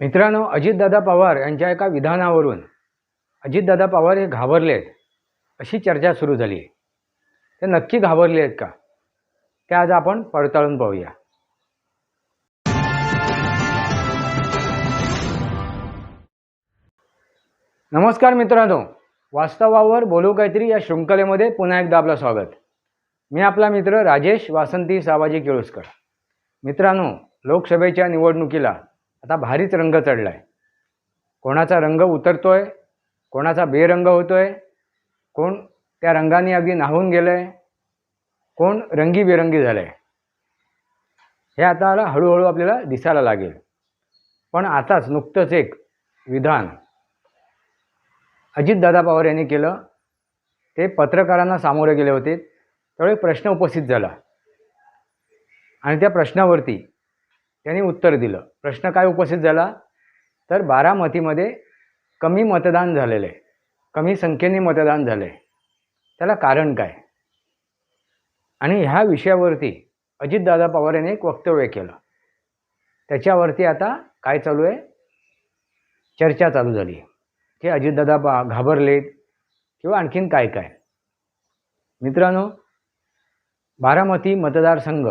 मित्रांनो अजितदादा पवार यांच्या एका विधानावरून अजितदादा पवार हे घाबरले आहेत अशी चर्चा सुरू झाली. आहे ते नक्की घाबरले आहेत का? ते आज आपण पडताळून पाहूया. नमस्कार मित्रांनो वास्तवावर बोलू काहीतरी या शृंखलेमध्ये पुन्हा एकदा आपलं स्वागत. मी आपला मित्र राजेश वासंती सावाजी केळुसकर. मित्रांनो लोकसभेच्या निवडणुकीला आता भारीच रंग चढला आहे कोणाचा रंग उतरतोय कोणाचा बेरंग होतोय कोण त्या रंगाने अगदी नाहून गेलं आहे कोण रंगीबेरंगी झालं आहे हे आता हळूहळू आपल्याला दिसायला लागेल. पण आताच नुकतंच एक विधान अजितदादा पवार यांनी केलं. ते पत्रकारांना सामोरे गेले होते. त्यावेळी प्रश्न उपस्थित झाला. आणि त्या प्रश्नावरती त्यांनी उत्तर दिलं. प्रश्न काय उपस्थित झाला? तर बारामतीमध्ये कमी मतदान झालेलं. आहे कमी संख्येने मतदान झालं. आहे त्याला कारण काय? आणि ह्या विषयावरती अजितदादा पवार यांनी एक वक्तव्य केलं. त्याच्यावरती आता काय चालू आहे? चर्चा चालू झाली. की अजितदादा बा घाबरलेत किंवा आणखीन काय काय? मित्रांनो बारामती मतदारसंघ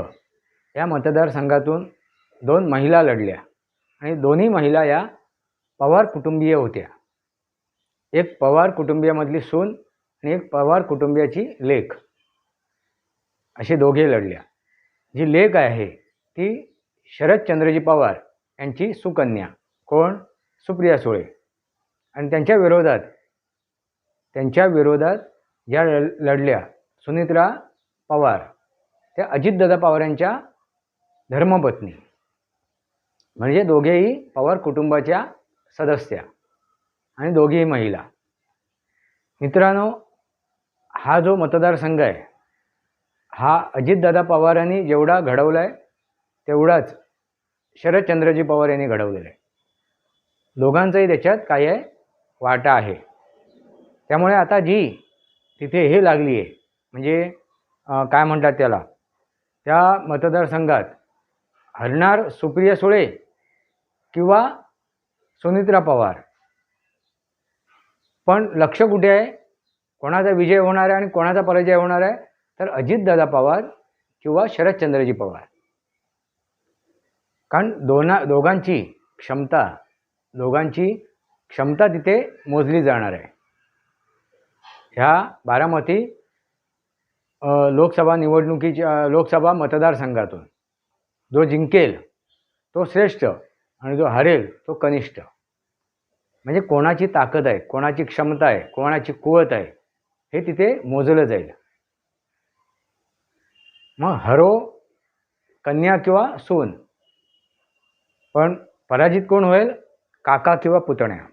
या मतदारसंघातून दोन महिला लढल्या आणि दोन्ही महिला या पवार कुटुंबीय होत्या. एक पवार कुटुंबियामधली सून आणि एक पवार कुटुंबियाची लेख. असे दोघे लढल्या. जी लेख आहे ती शरदचंद्रजी पवार यांची सुकन्या. कोण? सुप्रिया सुळे. आणि त्यांच्या विरोधात त्यांच्या विरोधात ज्या ल लढल्या सुनित्रा पवार त्या अजितदादा पवार यांच्या धर्मपत्नी. म्हणजे दोघेही पवार कुटुंबाच्या सदस्या आणि दोघेही महिला. मित्रांनो हा जो मतदारसंघ आहे हा अजितदादा पवारांनी जेवढा घडवला आहे तेवढाच शरदचंद्रजी पवार यांनी घडवलेला आहे. दोघांचंही त्याच्यात काय आहे वाटा आहे. त्यामुळे आता जी तिथे हे लागली आहे म्हणजे काय म्हणतात त्याला त्या मतदारसंघात हरणार सुप्रिया सुळे किंवा सुनित्रा पवार. पण लक्ष कुठे आहे? कोणाचा विजय होणार आहे आणि कोणाचा पराजय होणार आहे? तर अजितदादा पवार किंवा शरदचंद्रजी पवार. कारण दोना दोघांची क्षमता दोघांची क्षमता तिथे मोजली जाणार आहे. ह्या बारामती लोकसभा निवडणुकीच्या लोकसभा मतदारसंघातून जो जिंकेल तो श्रेष्ठ. आणि जो हरेल तो कनिष्ठ. म्हणजे कोणाची ताकद आहे कोणाची क्षमता आहे कोणाची कुवत आहे हे तिथे मोजलं जाईल. मग हरो कन्या किंवा सून. पण पराजित कोण होईल? काका किंवा पुतण्या.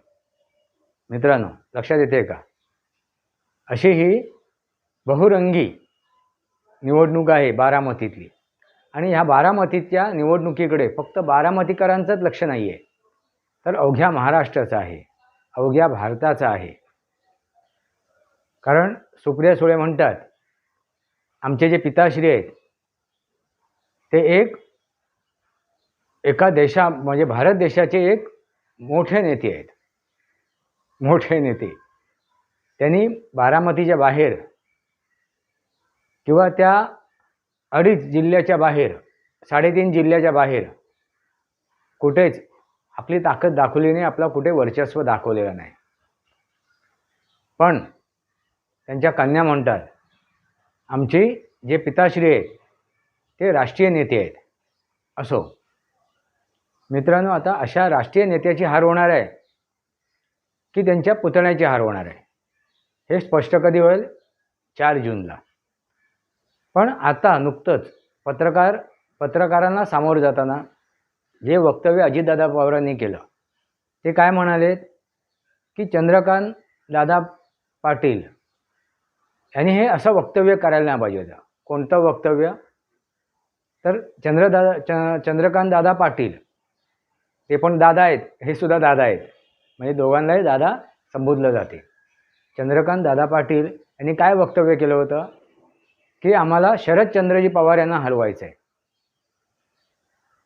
मित्रांनो लक्षात येते का? अशी ही बहुरंगी निवडणूक आहे बारामतीतली. आणि ह्या बारामतीच्या निवडणुकीकडे फक्त बारामतीकरांचंच लक्ष नाही आहे तर अवघ्या महाराष्ट्राचं आहे. अवघ्या भारताचं आहे. कारण सुप्रिया सुळे म्हणतात आमचे जे पिताश्री आहेत ते एक एका देशा म्हणजे भारत देशाचे एक मोठे नेते आहेत. मोठे नेते. त्यांनी बारामतीच्या बाहेर किंवा त्या अडीच जिल्ह्याच्या बाहेर साडेतीन जिल्ह्याच्या बाहेर कुठेच आपली ताकद दाखवली नाही आपला कुठे वर्चस्व दाखवलेलं नाही. पण त्यांच्या कन्या म्हणतात आमची जे पिताश्री आहेत ते राष्ट्रीय नेते आहेत. असो. मित्रांनो आता अशा राष्ट्रीय नेत्याची हार होणार आहे की त्यांच्या पुतण्याची हार होणार आहे? हे स्पष्ट कधी होईल? चार जूनला. पण आता नुकतंच पत्रकार पत्रकारांना सामोरं जाताना जे वक्तव्य अजितदादा पवारांनी केलं ते काय म्हणाले की चंद्रकांत दादा पाटील यांनी हे असं वक्तव्य करायला नाही पाहिजे होतं. कोणतं वक्तव्य? तर चंद्रदादा च चंद्रकांत दादा पाटील ते पण दादा आहेत हे सुद्धा दादा आहेत. म्हणजे दोघांनाही दादा संबोधलं जाते. चंद्रकांत दादा पाटील यांनी काय वक्तव्य केलं होतं? की आम्हाला शरदचंद्रजी पवार यांना हलवायचं आहे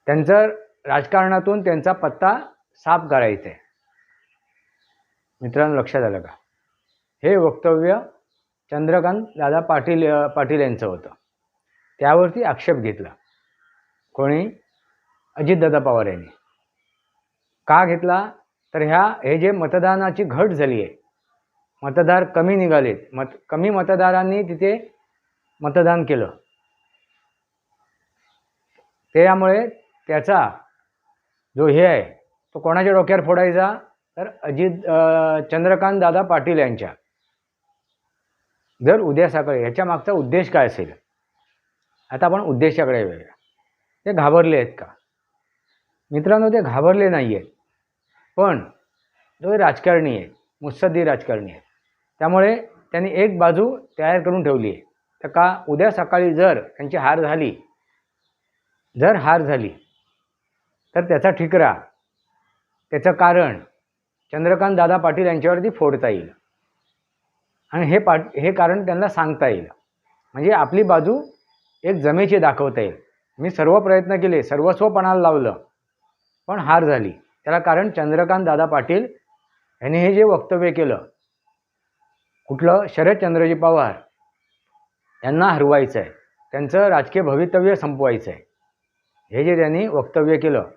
त्यांचं राजकारणातून त्यांचा पत्ता साफ करायचा आहे मित्रांनो लक्षात आलं का? हे वक्तव्य चंद्रकांत दादा पाटील पाटील यांचं होतं. त्यावरती आक्षेप घेतला. कोणी? अजितदादा पवार यांनी. का घेतला? तर ह्या हे जे मतदानाची घट झाली आहे मतदार कमी निघालेत. मत कमी मतदारांनी तिथे मतदान केलं. त्यामुळे त्याचा जो हे आहे तो कोणाच्या डोक्यावर फोडायचा? तर अजित चंद्रकांत दादा पाटील यांच्या. जर उद्या सकाळी ह्याच्या मागचा उद्देश काय असेल? आता आपण उद्देशाकडे येऊया ते घाबरले आहेत का? मित्रांनो ते घाबरले नाही आहेत पण तो राजकारणी आहे मुस्सद्दी राजकारणी आहे त्यामुळे त्यांनी एक बाजू तयार करून ठेवली आहे. तर का उद्या सकाळी जर त्यांची हार झाली जर हार झाली तर त्याचा ठिकरा त्याचं कारण चंद्रकांत दादा पाटील यांच्यावरती फोडता येईल. आणि हे पाट हे कारण त्यांना सांगता येईल. म्हणजे आपली बाजू एक जमेची दाखवता येईल. मी सर्व प्रयत्न केले सर्वस्वपणाला लावलं पण हार झाली. त्याला कारण चंद्रकांत दादा पाटील यांनी हे जे वक्तव्य केलं कुठलं? शरदचंद्रजी पवार. यांना हरवायचं आहे त्यांचं राजकीय भवितव्य संपवायचं आहे हे जे त्यांनी वक्तव्य केलं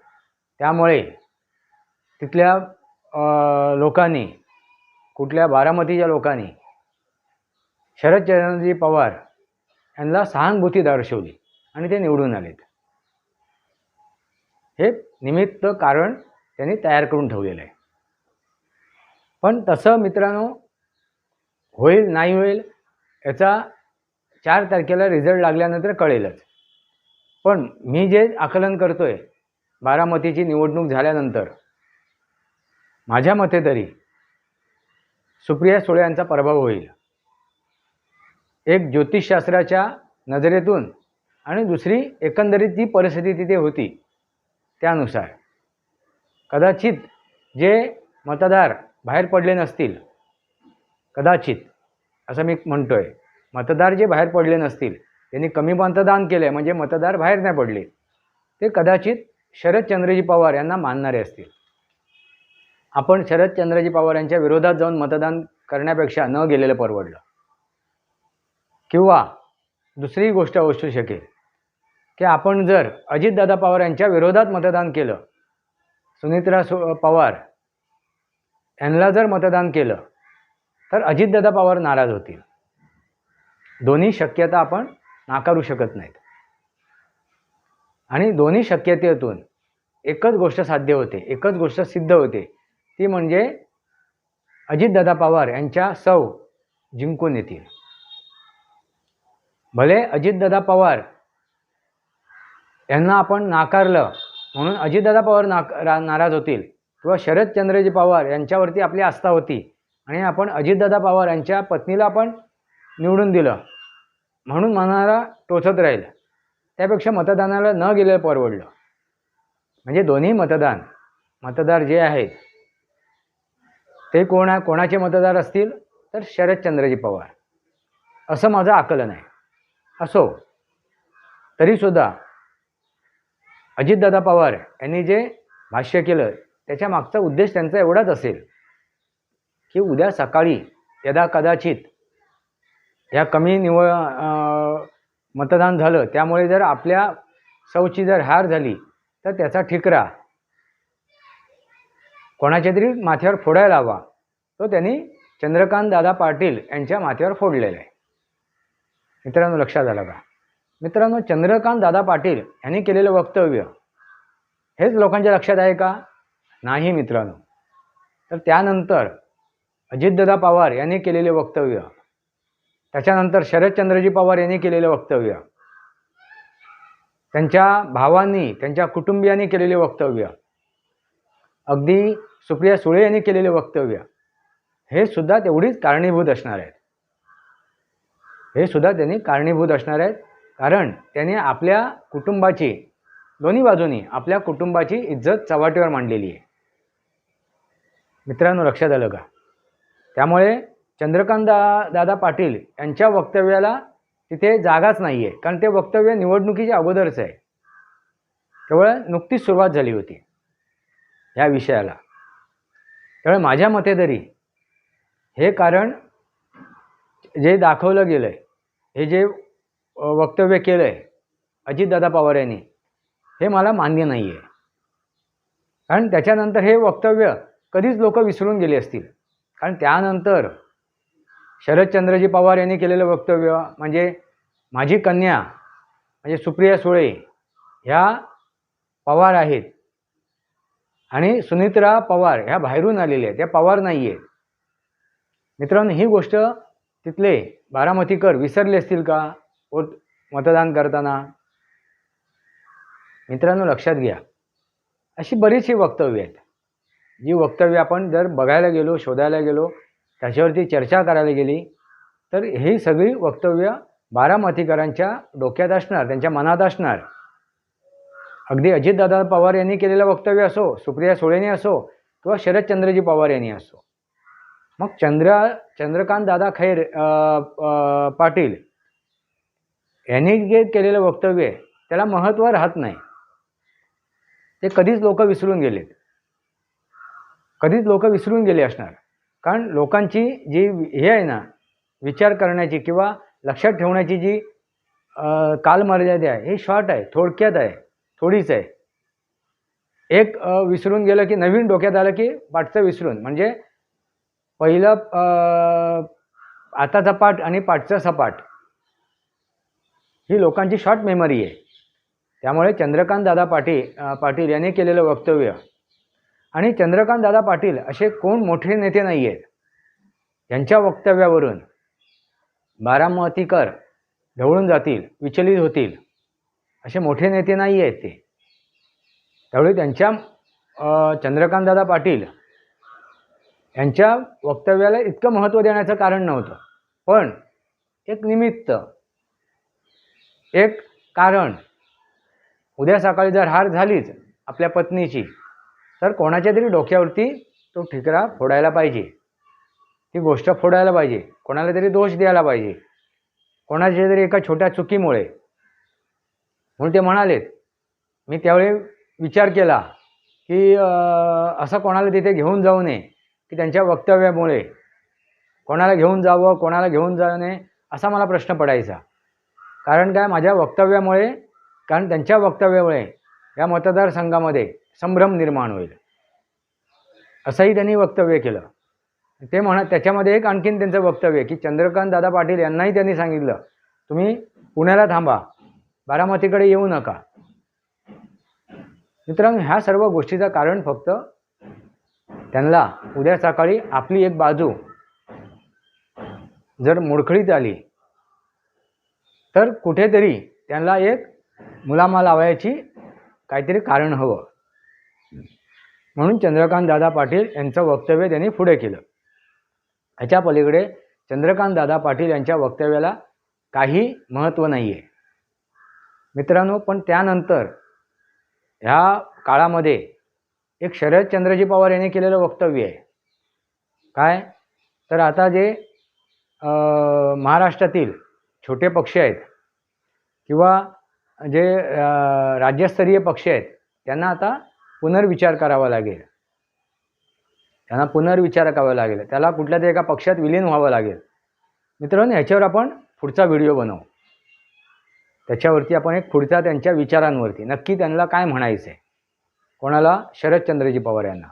त्यामुळे तिथल्या लोकांनी कुठल्या बारामतीच्या लोकांनी शरदचंद्रजी पवार यांना सहानुभूती दर्शवली आणि ते निवडून आलेत. हे निमित्त कारण त्यांनी तयार करून ठेवलेलं आहे. पण तसं मित्रांनो होईल नाही होईल याचा चार तारखेला रिझल्ट लागल्यानंतर कळेलच. पण मी जे आकलन करतो आहे बारामतीची निवडणूक झाल्यानंतर माझ्या मते तरी सुप्रिया सुळे यांचा प्रभाव होईल. एक ज्योतिषशास्त्राच्या नजरेतून आणि दुसरी एकंदरीत जी परिस्थिती तिथे होती त्यानुसार. कदाचित जे मतदार बाहेर पडले नसतील कदाचित असं मी म्हणतो आहे मतदार जे बाहेर पडले नसतील त्यांनी कमी मतदान केलं म्हणजे मतदार बाहेर नाही पडले ते कदाचित शरदचंद्रजी पवार यांना मानणारे असतील. आपण शरदचंद्रजी पवार यांच्या विरोधात जाऊन मतदान करण्यापेक्षा न गेलेलं परवडलं. किंवा दुसरी गोष्ट असू शकेल की आपण जर अजितदादा पवार यांच्या विरोधात मतदान केलं सुनित्रा सु पवार यांना जर मतदान केलं तर अजितदादा पवार नाराज होतील. दोन्ही शक्यता आपण नाकारू शकत नाहीत. आणि दोन्ही शक्यतेतून एकच गोष्ट साध्य होते एकच गोष्ट सिद्ध होते. ती म्हणजे अजितदादा पवार यांच्या सौ जिंकून येतील. भले अजितदादा पवार यांना आपण नाकारलं म्हणून अजितदादा पवार नाक नाराज होतील किंवा शरदचंद्रजी पवार यांच्यावरती आपली आस्था होती आणि आपण अजितदादा पवार यांच्या पत्नीला आपण निवडून दिलं. म्हणून मनाला टोचत राहील. त्यापेक्षा मतदानाला न गेलेलं परवडलं. म्हणजे दोन्ही मतदान मतदार जे आहेत ते कोणा कोणाचे मतदार असतील तर शरदचंद्रजी पवार. असं माझं आकलन आहे. असो तरीसुद्धा अजितदादा पवार यांनी जे भाष्य केलं त्याच्या मागचा उद्देश त्यांचा एवढाच असेल की उद्या सकाळी यदा कदाचित ह्या कमी निवळ मतदान झालं त्यामुळे जर आपल्या सौची जर हार झाली तर त्याचा ठिकरा. कोणाच्या तरी माथ्यावर फोडायला हवा. तो त्यांनी चंद्रकांत दादा पाटील यांच्या माथ्यावर फोडलेला आहे. मित्रांनो लक्षात आलं का? मित्रांनो चंद्रकांत दादा पाटील यांनी केलेलं वक्तव्य हेच लोकांच्या लक्षात आहे का? नाही मित्रांनो. तर त्यानंतर अजितदादा पवार यांनी केलेले वक्तव्य त्याच्यानंतर शरदचंद्रजी पवार यांनी केलेलं वक्तव्य. त्यांच्या भावांनी त्यांच्या कुटुंबियांनी केलेले वक्तव्य. अगदी सुप्रिया सुळे यांनी केलेले वक्तव्य. हे सुद्धा तेवढीच कारणीभूत असणार आहेत. हे सुद्धा त्यांनी कारणीभूत असणार आहेत. कारण त्यांनी आपल्या कुटुंबाची दोन्ही बाजूनी आपल्या कुटुंबाची इज्जत चव्हाटीवर मांडलेली आहे. मित्रांनो लक्षात आलं का? त्यामुळे चंद्रकांत दा दादा पाटील यांच्या वक्तव्याला तिथे जागाच नाही आहे कारण ते वक्तव्य निवडणुकीच्या अगोदरचं आहे. केवळ नुकतीच सुरुवात झाली होती ह्या विषयाला. त्यामुळे माझ्या मते तरी हे कारण जे दाखवलं गेलं आहे हे जे वक्तव्य केलं आहे अजितदादा पवार यांनी हे मला मान्य नाही आहे कारण त्याच्यानंतर हे वक्तव्य कधीच लोक विसरून गेले असतील. कारण त्यानंतर शरदचंद्रजी पवार यांनी केलेलं वक्तव्य म्हणजे माझी कन्या म्हणजे सुप्रिया सुळे ह्या पवार आहेत. आणि सुनित्रा पवार ह्या बाहेरून आलेल्या आहेत. त्या पवार नाही आहेत मित्रांनो ही गोष्ट तिथले बारामतीकर विसरले असतील का? वोट मतदान करताना. मित्रांनो लक्षात घ्या. अशी बरीचशी वक्तव्य आहेत. जी वक्तव्य आपण जर बघायला गेलो शोधायला गेलो त्याच्यावरती चर्चा करायला गेली तर ही सगळी वक्तव्य बारामतीकरांच्या डोक्यात असणार त्यांच्या मनात असणार. अगदी अजितदादा पवार यांनी केलेलं वक्तव्य असो सुप्रिया सुळेने असो किंवा शरदचंद्रजी पवार यांनी असो. मग चंद्र चंद्रकांत दादा खैर पाटील यांनी जे केलेलं वक्तव्य आहे त्याला महत्त्व राहत नाही. ते कधीच लोक विसरून गेलेत. कधीच लोक विसरून गेले असणार. कारण लोकांची जी हे आहे ना विचार करण्याची किंवा लक्षात ठेवण्याची जी कालमर्यादा आहे ही शॉर्ट आहे थोडक्यात आहे थोडीच आहे. एक विसरून गेलं की नवीन डोक्यात आलं की पाठचं विसरून. म्हणजे पहिलं आताचा पाठ आणि पाठचा सपाट ही लोकांची शॉर्ट मेमरी आहे. त्यामुळे चंद्रकांत दादा पाटील पाटील यांनी केलेलं वक्तव्य आणि चंद्रकांत दादा पाटील असे कोण मोठे नेते नाही आहेत यांच्या वक्तव्यावरून बारामतीकर ढवळून जातील विचलित होतील असे मोठे नेते नाही आहेत ते. त्यावेळी त्यांच्या चंद्रकांतदादा पाटील यांच्या वक्तव्याला इतकं महत्त्व देण्याचं कारण नव्हतं. पण एक निमित्त एक कारण. उद्या सकाळी जर हार झालीच आपल्या पत्नीची तर कोणाच्या तरी डोक्यावरती तो ठिकरा फोडायला पाहिजे. ती गोष्ट फोडायला पाहिजे. कोणाला तरी दोष द्यायला पाहिजे. कोणाच्या तरी एका छोट्या चुकीमुळे. म्हणून ते म्हणालेत. मी त्यावेळी विचार केला की असं कोणाला तिथे घेऊन जाऊ नये की त्यांच्या वक्तव्यामुळे. कोणाला घेऊन जावं कोणाला घेऊन जाऊ नये असा मला प्रश्न पडायचा. कारण काय? माझ्या वक्तव्यामुळे कारण त्यांच्या वक्तव्यामुळे या मतदारसंघामध्ये संभ्रम निर्माण होईल. असंही त्यांनी वक्तव्य केलं. ते म्हणा त्याच्यामध्ये एक आणखीन त्यांचं वक्तव्य की चंद्रकांत दादा पाटील यांनाही त्यांनी सांगितलं तुम्ही पुण्याला थांबा बारामतीकडे येऊ नका. मित्रांनो ह्या सर्व गोष्टीचं कारण फक्त त्यांना उद्या सकाळी आपली एक बाजू जर मोडखळीत आली तर कुठेतरी त्यांना एक मुलामा लावायची काहीतरी कारण हवं. म्हणून चंद्रकांत दादा पाटील यांचं वक्तव्य त्यांनी पुढे केलं. ह्याच्या पलीकडे चंद्रकांत दादा पाटील यांच्या वक्तव्याला काही महत्त्व नाही आहे मित्रांनो पण त्यानंतर ह्या काळामध्ये एक शरदचंद्रजी पवार यांनी केलेलं वक्तव्य आहे. काय? तर आता जे महाराष्ट्रातील छोटे पक्ष आहेत किंवा जे राज्यस्तरीय पक्ष आहेत त्यांना आता पुनर्विचार करावा लागेल. त्यांना पुनर्विचार करावा लागेल. त्याला कुठल्या तरी एका पक्षात विलीन व्हावं लागेल. मित्रांनो ह्याच्यावर आपण पुढचा व्हिडिओ बनवू. त्याच्यावरती आपण एक पुढचा त्यांच्या विचारांवरती. नक्की त्यांना काय म्हणायचं आहे कोणाला? शरदचंद्रजी पवार यांना.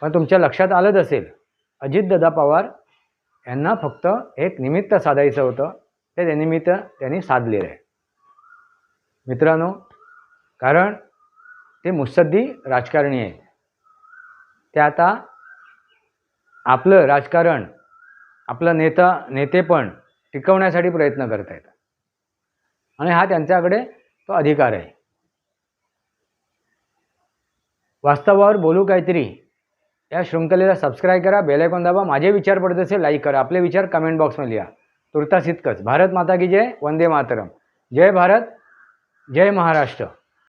पण तुमच्या लक्षात आलंच असेल अजितदादा पवार यांना फक्त एक निमित्त साधायचं होतं. ते ते निमित्त त्यांनी साधलेलं आहे. मित्रांनो कारण ते मुत्सद्दी राजकारणी आहेत ते आता आपलं राजकारण आपलं नेता नेतेपण टिकवण्यासाठी प्रयत्न करत आहेत. आणि हा त्यांच्याकडे तो अधिकार आहे. वास्तवावर बोलू काहीतरी या शृंखलेला सबस्क्राईब करा बेलायकॉन दाबा माझे विचार पडत असेल लाईक करा. आपले विचार कमेंट बॉक्समध्ये लिहा. तुर्तास इतकंच. भारत माता की जय वंदे मातरम. जय भारत जय महाराष्ट्र.